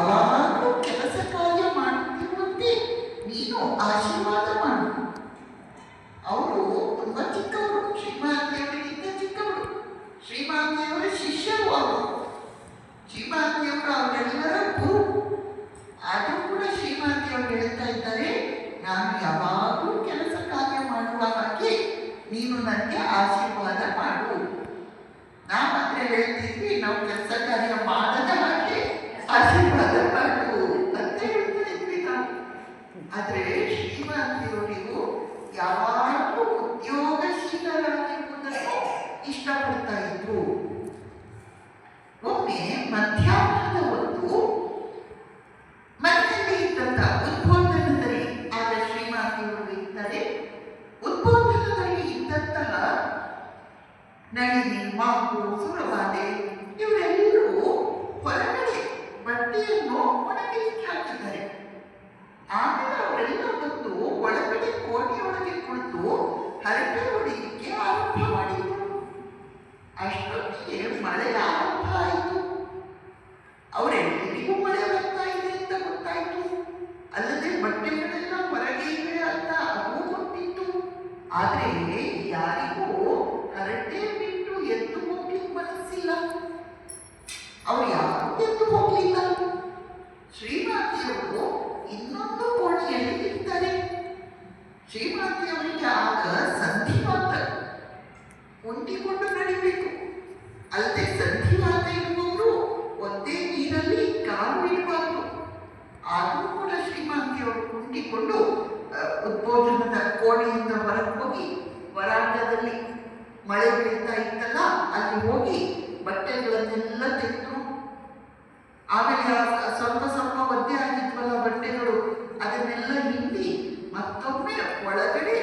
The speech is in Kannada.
ಯಾವಾಗಲೂ ಕೆಲಸ ಕಾರ್ಯ ಮಾಡುತ್ತಿರುವಂತೆ ನೀನು ಆಶೀರ್ವಾದ ಮಾಡು. ಅವರು ತುಂಬಾ ಚಿಕ್ಕವರು. ಶ್ರೀಮಾತೆಯವರಿಗಿಂತ ಚಿಕ್ಕವರು. ಶ್ರೀಮಾತೆಯವರ ಶಿಷ್ಯರು ಅವರು. ಶ್ರೀಮಾತೆಯವರು ಅವರೆಲ್ಲರ ಗುರು ಆದರೂ ಕೂಡ ಶ್ರೀಮಾತೆಯವರು ಹೇಳ್ತಾ ಇದ್ದಾರೆ, ನಾನು ಯಾವಾಗಲೂ ಕೆಲಸ ಕಾರ್ಯ ಮಾಡುವ ಹಾಗೆ ನೀನು ನನಗೆ ಆಶೀರ್ವಾದ ಮಾಡು ನಾವಂದ್ರೆ ಹೇಳ್ತಿದ್ವಿ ನಾವು ಕೆಲಸ ಕಾರ್ಯ ಮಾಡದ ಹಾಗೆ ಆಶೀರ್ವಾದ ಮಾಡು ಅಂತ ಹೇಳ್ತಾ ಇದ್ವಿ ನಾವು ಆದ್ರೆ ಶ್ರೀಮಾತೆಯವರಿಗೂ ಯಾವಾಗಲೂ ಉದ್ಯೋಗಶೀಲರಾಗಿರುವುದನ್ನು ಇಷ್ಟಪಡ್ತಾ ಇದ್ರು ಒಮ್ಮೆ ಮಧ್ಯಾಹ್ನದ ಹೊತ್ತು ಮನೆಯಲ್ಲಿ ಇದ್ದಂತ ಉದ್ಬೋಧನದಲ್ಲಿ ಆಗ ಶ್ರೀಮಾತಿಯವರು ಇದ್ದಾರೆ ಉದ್ಬೋಧನದಲ್ಲಿ ಇದ್ದಂತಹ ನಳಿನಿ, ಮಾಕು ಸುರವಾದೆ ಇವರೆಲ್ಲರೂ ಹೊರಗಡೆ ಬಟ್ಟೆಯನ್ನು ಒಣಗಿಸಿ ಹಾಕಿದ್ದಾರೆ. ಆಮೇಲೆ ಅಲ್ಲದೆ ಬಟ್ಟೆಗಳೆಲ್ಲ ಹೊರಗೆ ಅಂತ ಅದು ಕೊಟ್ಟಿತ್ತು. ಆದರೆ ಯಾರಿಗೂ ಹರಟೆ ಬಿಟ್ಟು ಎದ್ದು ಹೋಗ್ಲಿಕ್ಕೆ ಮನಸ್ಸಿಲ್ಲ. ಅವ್ರು ಯಾರು ಎದ್ದು ಹೋಗ್ಲಿಲ್ಲ. ಶ್ರೀಮಾತಿಯವರು ಇನ್ನೊಂದು ಕೋಣೆಯಲ್ಲಿ ಇರ್ತಾರೆ ಶ್ರೀಮಾತಿಯವರಿಗೆ ಆಗ ಸಂಧಿವಾತ ಒಂಟಿಕೊಂಡು ನಡಿಬೇಕು. ಅಲ್ಲದೆ ಸಂಧಿವಾತ ಇರುವವರು ಒಂದೇ ನೀರಲ್ಲಿ ಕಾಲು ಇಡಬಾರ್ದು. ಆದರೂ ಕೂಡ ಅಹ್, ಉದ್ಬೋಧನದ ಕೋಣೆಯಿಂದ ಹೊರಗೆ ಹೋಗಿ ವರಾಂಡದಲ್ಲಿ ಮಳೆ ಬೀಳ್ತಾ ಇತ್ತಲ್ಲ ಅಲ್ಲಿ ಹೋಗಿ ಬಟ್ಟೆಗಳನ್ನೆಲ್ಲ ತೆಗೆದು ಆಮೇಲೆ ಸ್ವಲ್ಪ ಸ್ವಲ್ಪ ಒದ್ದೆ ಆಗಿದ್ವಲ್ಲ ಬಟ್ಟೆಗಳು ಅದನ್ನೆಲ್ಲ ಹಿಂಡಿ ಮತ್ತೊಮ್ಮೆ ಒಳಗಡೆ